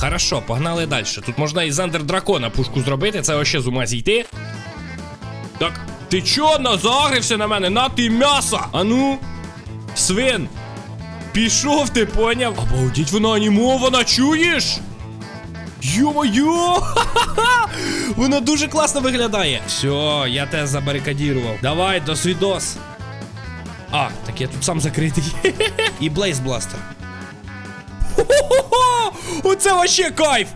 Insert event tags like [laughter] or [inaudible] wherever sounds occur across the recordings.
Хорошо, погнали далі. Тут можна із Ендер Дракона пушку зробити, це вообще з ума зійти. Так, ти чо назагрився на мене? На ти м'ясо! Ану, свин! Пішов ти, поняв? Обалдіть, вона анімована, чуєш? Ха-ха-ха! [laughs] Вона дуже класно виглядає. Все, я тебе забарикадірував. Давай, до свідос. А, так я тут сам закритий. [laughs] І Блейз Бластер. Хо-хо-хо! Оце вообще кайф!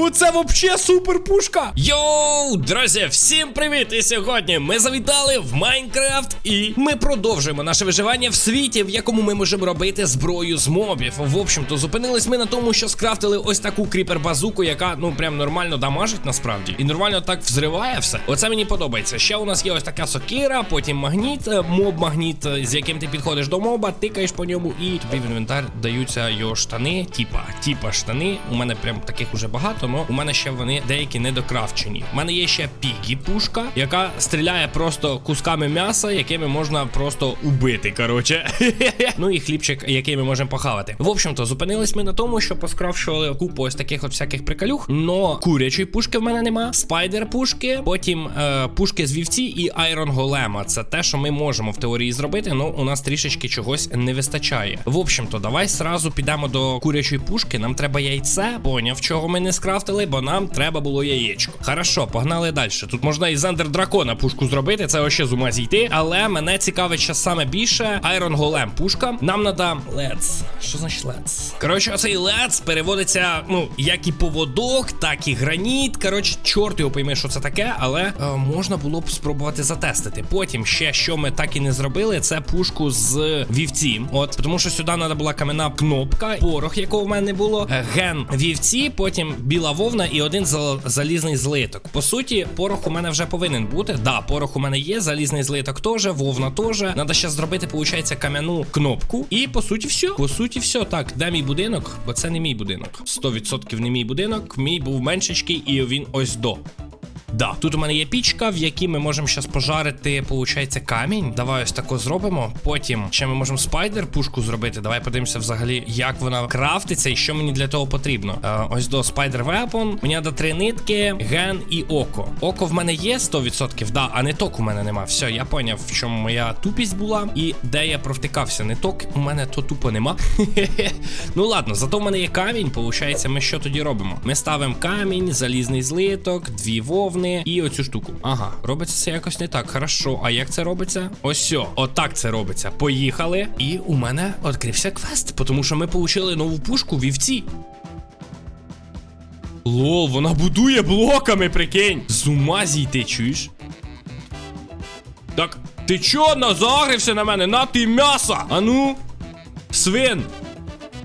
Оце вообще супер пушка! Йоу, друзі, всім привіт! І сьогодні ми завітали в Майнкрафт і ми продовжуємо наше виживання в світі, в якому ми можемо робити зброю з мобів. В общем-то, зупинились ми на тому, що скрафтили ось таку кріпер-базуку, яка ну прям нормально дамажить насправді. І нормально так взриває все. Оце мені подобається. Ще у нас є ось така сокира, потім магніт, е, моб-магніт, е, з яким ти підходиш до моба, тикаєш по ньому, і тобі в інвентар даються його штани, типа, типа штани. У мене прям таких уже багато, але у мене ще вони деякі недокрафчені. У мене є ще пігі пушка, яка стріляє просто кусками м'яса, якими можна просто убити. Коротше. [laughs] ну і хлібчик, який ми можемо похавати. В общем-то, зупинились ми на тому, що поскрафчували купу ось таких от всяких приколюх. Но курячої пушки в мене нема, спайдер пушки, потім е, пушки з вівці і айрон голема. Це те, що ми можемо в теорії зробити, але у нас трішечки чогось не вистачає. В общем-то, давай сразу підемо до курячої пушки. Нам треба яйце. Поняв, чого ми не скрафтили, бо нам треба було яєчко. Хорошо, погнали далі. Тут можна із Ендер Дракона пушку зробити, це вообще з ума зійти. Але мене цікавить ще саме більше Айрон Голем пушка. Нам надо Лец. Що значить Лец? Коротше, оцей Лец переводиться, ну, як і поводок, так і граніт. Коротше, чорт його пойме, що це таке, але е, можна було б спробувати затестити. Потім ще що ми так і не зробили, це пушку з вівці. От, тому що сюди треба була кам'яна кнопка, порох, якого в мене не було, е, ген вівці, потім біла вовна і один залізний злиток. По суті, порох у мене вже повинен бути. Да, порох у мене є, залізний злиток теж, вовна теж. Надо ще зробити, виходить, кам'яну кнопку. І по суті, все. По суті, все. Так, де мій будинок? Бо це не мій будинок. 100% не мій будинок. Мій був меншечкий, і він ось до. Да, тут у мене є пічка, в якій ми можемо зараз пожарити, получається, камінь. Давай ось тако зробимо. Потім ще ми можемо спайдер пушку зробити. Давай подивимося взагалі, як вона крафтиться і що мені для того потрібно. Е, ось до спайдер вепон. Мені треба три нитки, ген і око. Око в мене є 100%, да, а ниток у мене нема. Все, я поняв, в чому моя тупість була і де я провтикався. Ниток у мене то тупо нема. [laughs] ну ладно, зато в мене є камінь. Получається, ми що тоді робимо? Ми ставимо камінь, залізний злиток, дві вовни і оцю штуку. Ага, робиться це якось не так. Хорошо. А як це робиться? Ось. Отак це робиться. Поїхали. І у мене відкрився квест, тому що ми отримали нову пушку вівці. Лол, вона будує блоками, прикинь. З ума зійти, чуєш? Так, ти чо назагрився на мене? На ти м'ясо! Ану, свин!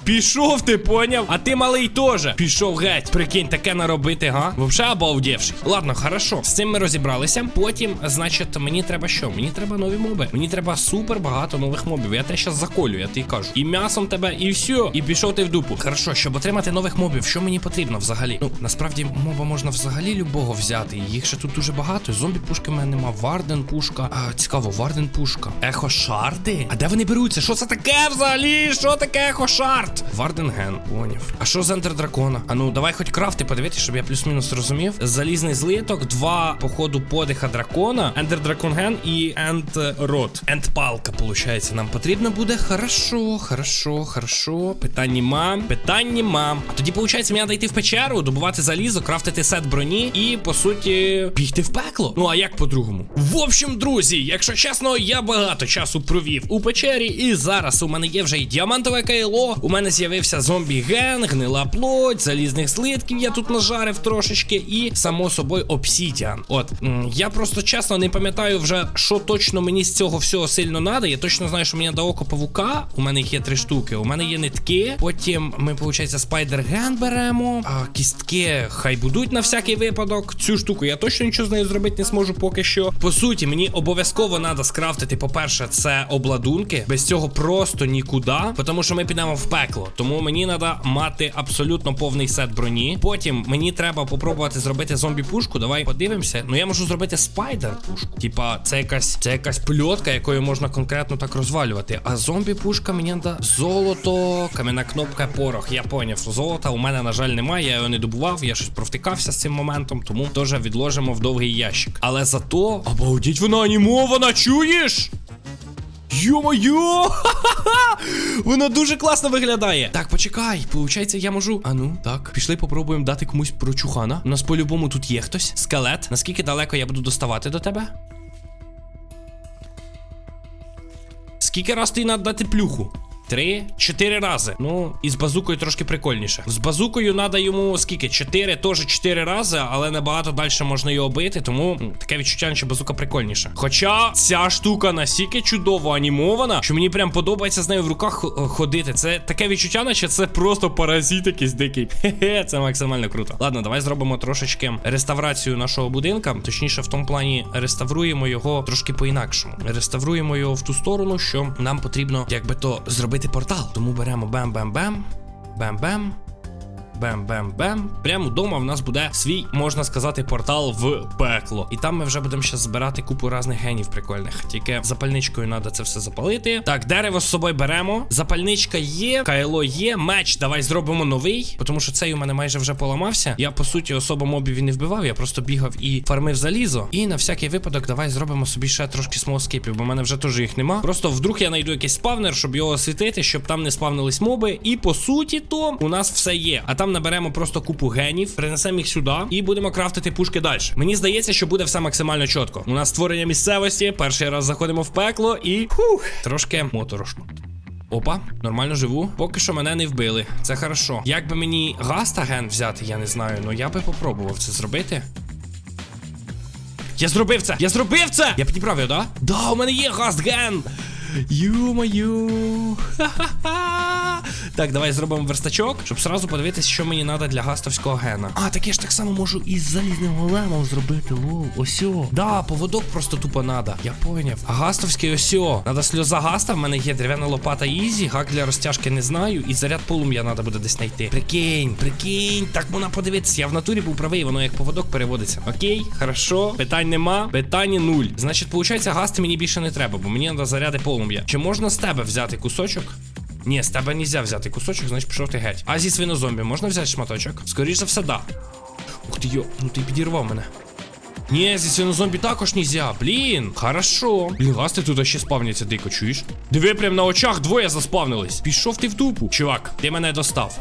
Пішов ти, поняв? А ти малий теж. Пішов геть. Прикинь, таке наробити, га? Вовше обалдівший. Ладно, хорошо. З цим ми розібралися. Потім, значить, мені треба що? Мені треба нові моби. Мені треба супер багато нових мобів. Я тебе щас заколю, я тобі кажу. І м'ясом тебе, і все. І пішов ти в дупу. Хорошо, щоб отримати нових мобів, що мені потрібно взагалі? Ну, насправді, моба можна взагалі любого взяти. Їх ще тут дуже багато. Зомбі пушки в мене нема. Варден пушка. А, цікаво, Варден пушка. Ехо шарди? А де вони беруться? Що це таке взагалі? Що таке ехо шард? Варденген, поняв. А що з ендер дракона? А ну давай хоч крафти подивитися, щоб я плюс-мінус розумів. Залізний злиток, два походу подиха дракона, ендер драконген і енд рот. Енд палка, виходить, нам потрібно буде. Хорошо, хорошо, хорошо. Питань нема. Питань нема. А тоді, виходить, мені треба йти в печеру, добувати залізо, крафтити сет броні і, по суті, бігти в пекло. Ну а як по-другому? В общем, друзі, якщо чесно, я багато часу провів у печері, і зараз у мене є вже й діамантове кайло. У мене з'явився зомбі-ген, гнила плоть, залізних слитків я тут нажарив трошечки, і само собою обсідіан. От я просто чесно не пам'ятаю вже, що точно мені з цього всього сильно надо. Я точно знаю, що мені до око павука. У мене їх є три штуки. У мене є нитки. Потім ми, виходить, спайдер-ген беремо. А кістки хай будуть на всякий випадок. Цю штуку я точно нічого з нею зробити не зможу поки що. По суті, мені обов'язково треба скрафтити. По-перше, це обладунки. Без цього просто нікуди. Тому що ми підемо в пекло. Пекло. Тому мені треба мати абсолютно повний сет броні. Потім мені треба попробувати зробити зомбі-пушку. Давай подивимося. Ну я можу зробити спайдер-пушку. Типа, це якась це якась пльотка, якою можна конкретно так розвалювати. А зомбі-пушка мені треба золото, кам'яна кнопка, порох. Я поняв. Золота у мене, на жаль, немає. Я його не добував. Я щось провтикався з цим моментом, тому теж відложимо в довгий ящик. Але зато. Обалдіть, вона анімована, чуєш? Йо-моє! [laughs] Вона дуже класно виглядає. Так, почекай, получається, я можу. А ну, так, пішли, попробуємо дати комусь прочухана. У нас по-любому тут є хтось. Скелет. Наскільки далеко я буду доставати до тебе? Скільки раз ти треба дати плюху? Три, чотири рази. Ну, і з базукою трошки прикольніше. З базукою треба йому скільки? Чотири, теж чотири рази, але набагато далі можна його бити, тому таке відчуття, що базука прикольніше. Хоча ця штука настільки чудово анімована, що мені прям подобається з нею в руках ходити. Це таке відчуття, наче це просто паразит якийсь дикий. [laughs] Хе-хе, це максимально круто. Ладно, давай зробимо трошечки реставрацію нашого будинка. Точніше, в тому плані реставруємо його трошки по-інакшому. Реставруємо його в ту сторону, що нам потрібно, якби то, зробити портал. Тому беремо бем-бем-бем, бем-бем. Бем-бем-бем. Прямо вдома в нас буде свій, можна сказати, портал в пекло. І там ми вже будемо ще збирати купу різних генів прикольних. Тільки запальничкою треба це все запалити. Так, дерево з собою беремо. Запальничка є, кайло є, меч. Давай зробимо новий, тому що цей у мене майже вже поламався. Я по суті особо мобів і не вбивав, я просто бігав і фармив залізо. І на всякий випадок, давай зробимо собі ще трошки смолскипів, бо в мене вже теж їх нема. Просто вдруг я знайду якийсь спавнер, щоб його освітити, щоб там не спавнились моби. І по суті, то у нас все є. А там наберемо просто купу генів, принесемо їх сюди і будемо крафтити пушки далі. Мені здається, що буде все максимально чітко. У нас створення місцевості. Перший раз заходимо в пекло і фух, трошки моторошно. Опа, нормально живу. Поки що мене не вбили. Це хорошо. Як би мені гаста ген взяти, я не знаю. Ну я би попробував це зробити. Я зробив це! Я зробив це! Я підібрав його, да? Да, у мене є гастген! Ю-мою. Ха-ха-ха. Так, давай зробимо верстачок, щоб сразу подивитися, що мені треба для гастовського гена. А, так я ж так само можу із залізним големом зробити. Лол, осьо. Да, поводок просто тупо надо. Я поняв. А гастовський осьо. Надо сльоза гаста, в мене є дерев'яна лопата ізі, гак для розтяжки не знаю, і заряд полум'я треба буде десь знайти. Прикинь, прикинь, так можна подивитися. Я в натурі був правий, воно як поводок переводиться. Окей, хорошо, питань нема, питання нуль. Значить, виходить, гасти мені більше не треба, бо мені треба заряди полум'я. Чи можна з тебе взяти кусочок? Ні, з тебе нельзя взяти кусочок, значить пішов ти геть. А зі свинозомбі можна взяти шматочок? Скоріше за все, да. Ух ти йо, ну ти підірвав мене. Ні, зі свинозомбі також нельзя. Блін, хорошо. Блін, гасти тут ще спавняться дико, чуєш? Диви, прям на очах двоє заспавнились. Пішов ти в дупу. Чувак, ти мене достав.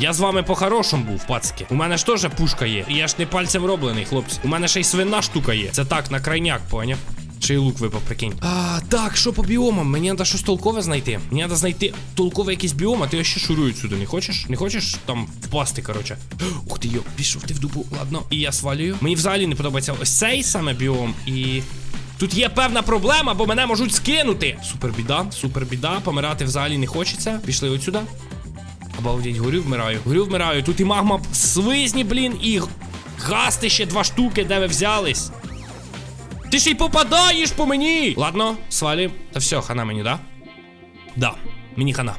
Я з вами по-хорошому був, пацки. У мене ж теж пушка є. Я ж не пальцем роблений, хлопці. У мене ще й свина штука є. Це так, на крайняк, поняв? Ще лук випав, прикинь. А, так, що по біомам? Мені треба щось толкове знайти. Мені треба знайти толковий якийсь біом, а ти ще шурую сюди. Не хочеш? Не хочеш там впасти, коротше. [gasps] Ух ти йо, пішов ти в дупу. Ладно, і я свалюю. Мені взагалі не подобається ось цей саме біом і. Тут є певна проблема, бо мене можуть скинути. Супер біда, супер біда. Помирати взагалі не хочеться. Пішли отсюди. Обалдеть, горю вмираю. Горю вмираю. Тут і магма свизні, блін, і гасти ще два штуки, де ви взялись. Ти ж й попадаєш по мені! Ладно, свалі. Та все, хана мені, да? Да, мені хана.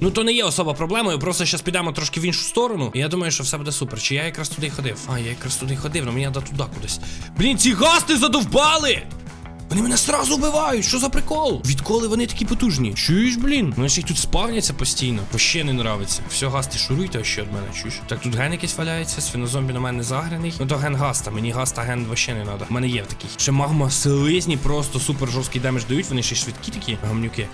Ну, то не є особа проблемою, просто зараз підемо трошки в іншу сторону. І я думаю, що все буде супер. Чи я якраз туди ходив? А, я якраз туди ходив, але мені треба туди кудись. Блін, ці гасти задовбали! Вони мене сразу вбивають, що за прикол? Відколи вони такі потужні? Чуєш, блін? Вони ж їх тут спавняться постійно. Вообще не нравиться. Все, гасти, шуруйте ще від мене, чуєш? Так, тут ген якийсь валяється, свинозомбі на мене заграний. Ну то ген гаста, мені гаста ген вообще не треба. У мене є такий. Ще магма селизні, просто супер жорсткий демедж дають, вони ще швидкі такі, гамнюки.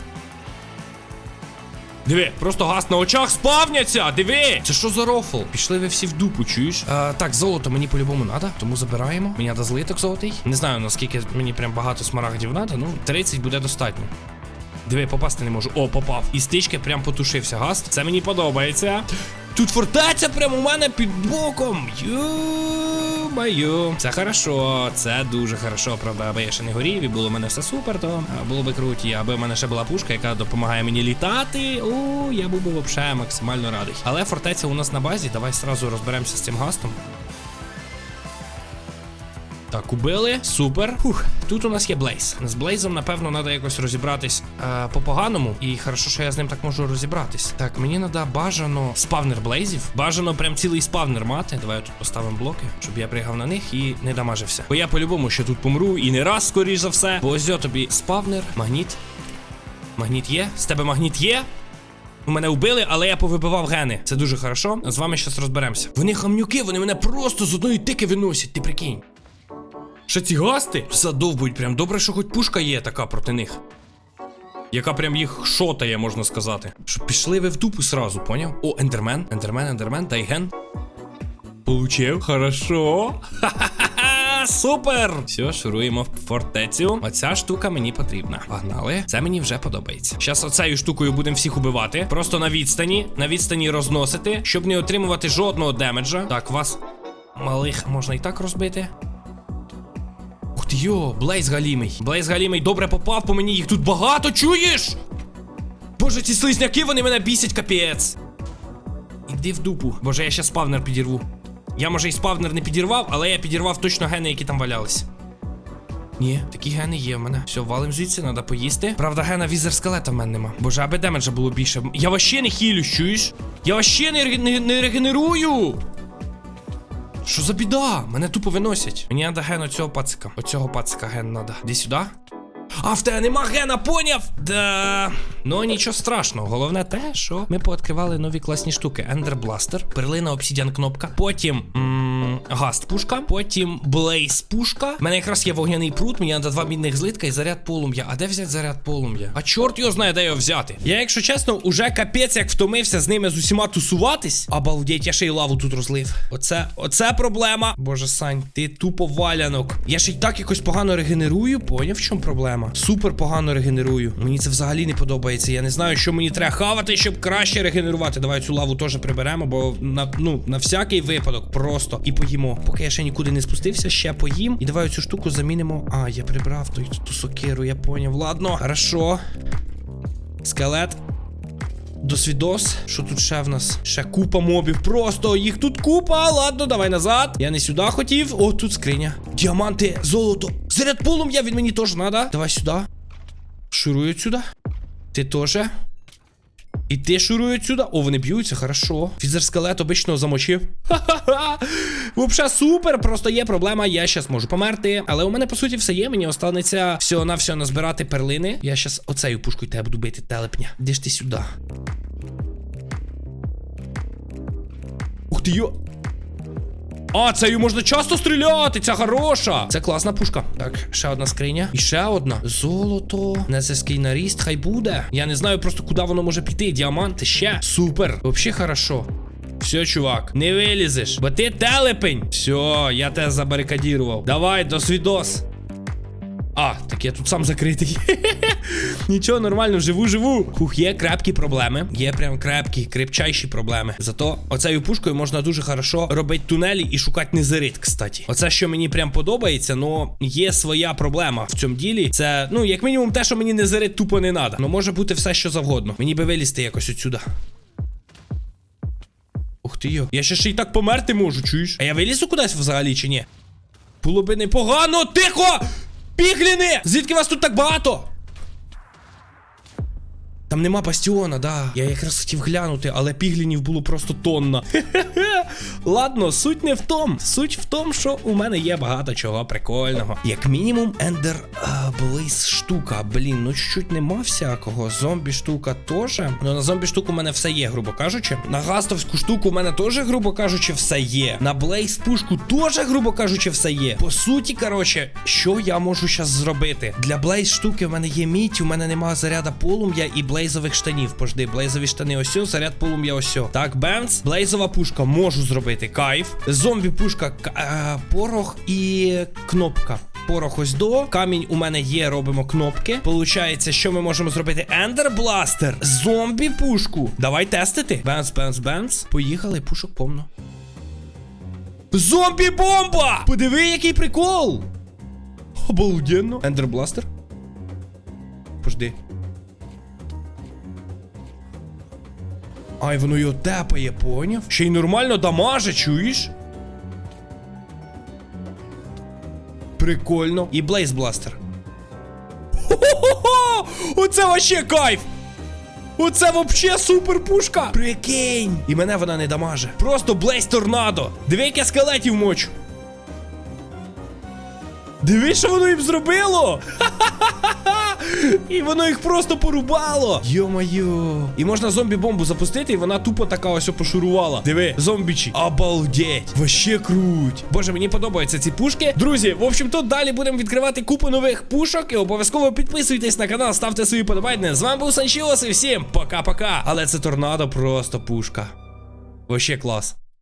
Диви, просто газ на очах спавняться! Диви! Це що за рофл? Пішли ви всі в дупу, чуєш? А, так, золото мені по-любому надо, тому забираємо. Мені треба злиток золотий. Не знаю, наскільки мені прям багато смарагдів надо, ну 30 буде достатньо. Диви, попасти не можу. О, попав. І стички прям потушився газ. Це мені подобається. Тут фортеця прямо у мене під боком. Ю-маю. Це хорошо, це дуже хорошо. Правда, аби я ще не горів і було в мене все супер, то було би круті. Аби в мене ще була пушка, яка допомагає мені літати. О, я був би взагалі максимально радий. Але фортеця у нас на базі. Давай сразу розберемося з цим гастом. Так, убили. Супер. Фух, тут у нас є Блейз. З Блейзом, напевно, треба якось розібратись е, по-поганому. І хорошо, що я з ним так можу розібратись. Так, мені треба бажано спавнер Блейзів. Бажано прям цілий спавнер мати. Давай тут поставимо блоки, щоб я пригав на них і не дамажився. Бо я по-любому ще тут помру і не раз, скоріш за все. Бо ось тобі спавнер, магніт. Магніт є? З тебе магніт є? Мене вбили, але я повибивав гени. Це дуже хорошо. З вами щас розберемося. Вони хамнюки, вони мене просто з одної тики виносять, ти прикинь. Що ці гасти задовбують прям. Добре, що хоч пушка є така проти них. Яка прям їх шотає, можна сказати. Щоб пішли ви в дупу сразу, поняв? О, ендермен, ендермен, ендермен, дай ген. Получив, хорошо. Ха-ха-ха, [laughs] супер! Все, шуруємо в фортецю. Оця штука мені потрібна. Погнали. Це мені вже подобається. Зараз оцею штукою будемо всіх убивати. Просто на відстані, на відстані розносити, щоб не отримувати жодного демеджа. Так, вас малих можна і так розбити. Йо, Блейз Галімий. Блейз Галімий добре попав по мені, їх тут багато, чуєш? Боже, ці слизняки, вони мене бісять, капець. Іди в дупу. Боже, я ще спавнер підірву. Я може і спавнер не підірвав, але я підірвав точно гени, які там валялись. Ні, такі гени є в мене. Все, валим звідси, треба поїсти. Правда, гена візер скелета в мене нема. Боже, аби демеджа було більше. Я вообще не хілю, чуєш? Я вообще не, не, не регенерую. Що за біда? Мене тупо виносять. Мені треба ген оцього пацика. Оцього пацика ген треба. Іди сюди. А в тебе нема гена, поняв? Да. Ну нічого страшного. Головне те, що ми пооткривали нові класні штуки. Ендер Бластер, перлина обсідіан кнопка, потім м, гаст пушка, потім Блейз пушка. У мене якраз є вогняний прут, мені треба два мідних злитка і заряд полум'я. А де взяти заряд полум'я? А чорт його знає, де його взяти. Я, якщо чесно, уже капець як втомився з ними з усіма тусуватись. Обалдеть, я ще й лаву тут розлив. Оце, оце проблема. Боже, Сань, ти тупо валянок. Я ще й так якось погано регенерую. Поняв, в чому проблема? Супер погано регенерую. Мені це взагалі не подобається. Я не знаю, що мені треба хавати, щоб краще регенерувати. Давай цю лаву теж приберемо, бо на, ну, на всякий випадок просто і поїмо. Поки я ще нікуди не спустився, ще поїм. І давай цю штуку замінимо. А, я прибрав той, ту сокиру, я поняв. Ладно, хорошо. Скелет. Досвідос. Що тут ще в нас? Ще купа мобів. Просто їх тут купа. Ладно, давай назад. Я не сюди хотів. О, тут скриня. Діаманти, золото. Заряд полум'я від мені теж надо. Давай сюди. Шурую сюди. Ти теж. І ти шурують сюди. О, вони б'ються, хорошо. Фізер скелет обично замочив. Ха-ха-ха. Вообще супер. Просто є проблема. Я щас можу померти. Але у мене, по суті, все є. Мені останеться всього на все назбирати перлини. Я щас оцею пушкою тебе буду бити, телепня. Де ж ти сюди? Ух ти йо. А, це її можна часто стріляти, ця хороша. Це класна пушка. Так, ще одна скриня. І ще одна. Золото. Незерський наріст, хай буде. Я не знаю просто, куди воно може піти. Діаманти ще. Супер. Взагалі хорошо. Все, чувак, не вилізеш, бо ти телепень. Все, я тебе забарикадірував. Давай, до свідос. А, так я тут сам закритий. [laughs] Нічого, нормально, живу, живу. Хух, є крепкі проблеми. Є прям крепкі, крепчайші проблеми. Зато оцею пушкою можна дуже хорошо робити тунелі і шукати незерит, кстати. Оце, що мені прям подобається, но є своя проблема в цьому ділі. Це, ну, як мінімум, те, що мені незерит тупо не треба. Ну може бути все, що завгодно. Мені би вилізти якось отсюда. Ух ти йо. Я ще ще й так померти можу, чуєш? А я вилізу кудись взагалі чи ні? Було би непогано. Тихо! Пігліни! Звідки вас тут так багато? Там нема бастіона, да. Я якраз хотів глянути, але піглінів було просто тонна. [laughs] Ладно, суть не в том. Суть в том, що у мене є багато чого прикольного. Як мінімум, ендер блейз штука. Блін, ну чуть-чуть нема всякого. Зомбі штука теж. Ну на зомбі штуку у мене все є, грубо кажучи. На гастовську штуку у мене теж, грубо кажучи, все є. На блейз пушку теж, грубо кажучи, все є. По суті, коротше, що я можу зараз зробити? Для блейз штуки в мене є мідь, у мене немає заряда полум'я і блейзових штанів. Пожди, блейзові штани ось, заряд полум'я ось. Так, бемц, блейзова пушка можу зробити. Кайф. Зомбі пушка, е, порох і кнопка. Порох ось до. Камінь у мене є, робимо кнопки. Получається, що ми можемо зробити? Ендер бластер. Зомбі пушку. Давай тестити. Бенс, бенс, бенс. Поїхали, пушок повно. Зомбі бомба! Подиви, який прикол! Обалденно. Ендер бластер. Пожди. Ай, воно його тепає, поняв? Ще й нормально дамаже, чуєш? Прикольно. І блейзбластер. Хо-хо-хо! Оце вообще кайф! Оце вообще супер пушка! Прикинь! І мене вона не дамаже. Просто блейз торнадо! Диви, як я скелетів мочу! Диви, що воно їм зробило! Ха-ха-ха-ха! І воно їх просто порубало! Йо-моє! І можна зомбі-бомбу запустити, і вона тупо така ось пошурувала. Диви, зомбічі. Обалдеть! Вообще круть! Боже, мені подобаються ці пушки. Друзі, в общем, тут далі будемо відкривати купу нових пушок. І обов'язково підписуйтесь на канал, ставте свої подобайки. З вами був Санчіос і всім пока-пока. Але це торнадо просто пушка. Вообще клас.